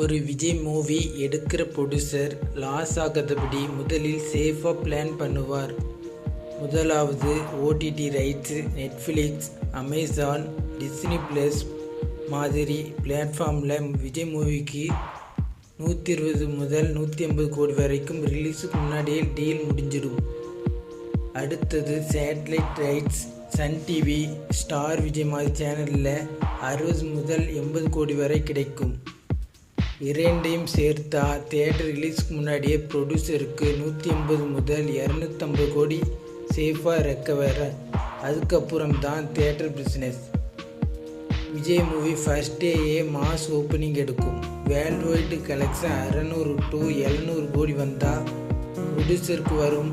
ஒரு விஜய் மூவி எடுக்கிற producer loss ஆகாதபடி முதலில் சேஃபாக பிளான் பண்ணுவார். முதலாவது OTT rights Netflix Amazon Disney plus மாதிரி பிளாட்ஃபார்மில் விஜய் மூவிக்கு நூற்றி இருபது முதல் நூற்றி ஐம்பது கோடி வரைக்கும் ரிலீஸுக்கு முன்னாடியே டீல் முடிஞ்சிடும். அடுத்தது satellite rights Sun TV Star Vijay மாதிரி சேனலில் அறுபது முதல் எண்பது கோடி வரை கிடைக்கும். இரண்டையும் சேர்த்தா தேட்டர் ரிலீஸ்க்கு முன்னாடியே ப்ரொடியூசருக்கு நூற்றி ஐம்பது முதல் இரநூத்தம்பது கோடி சேஃபாக ரெக்கவர் அதுக்கப்புறம் தான் theatre business Vijay movie first டேயே mass opening எடுக்கும். வேர்ல்டு வைடு கலெக்ஷன் அறநூறு டு எழுநூறு கோடி வந்தால் ப்ரொடியூசருக்கு வரும்.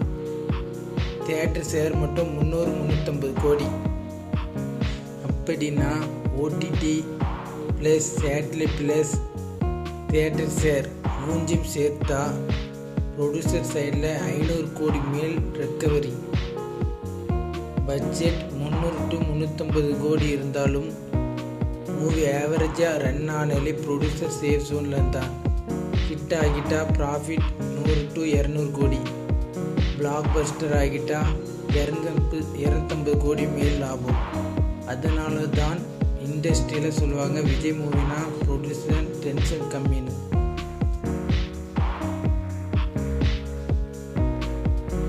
தேட்டர் சேர் மட்டும் முந்நூறு முந்நூற்றம்பது கோடி. அப்படின்னா OTT plus satellite plus theatre share மூஞ்சும் சேர்த்தா ப்ரொடியூசர் சைடில் ஐநூறு கோடி மேல் ரெக்கவரி பட்ஜெட் முந்நூறு டு முந்நூற்றம்பது கோடி இருந்தாலும் மூவி ஆவரேஜாக ரன் ஆனாலே ப்ரொடியூசர் சேஃப் ஜோனில் தான் ஹிட் ஆகிட்டா ப்ராஃபிட் நூறு டு இரநூறு கோடி. பிளாக் பஸ்டர் ஆகிட்டா இரநூத்தம்பது இரநூத்தம்பது கோடி மேல் லாபம். அதனால தான் இண்டஸ்ட்ரியில் சொல்லுவாங்க விஜய் மூவினா ப்ரொடியூசர் டென்ஷன் கம்மின்னு.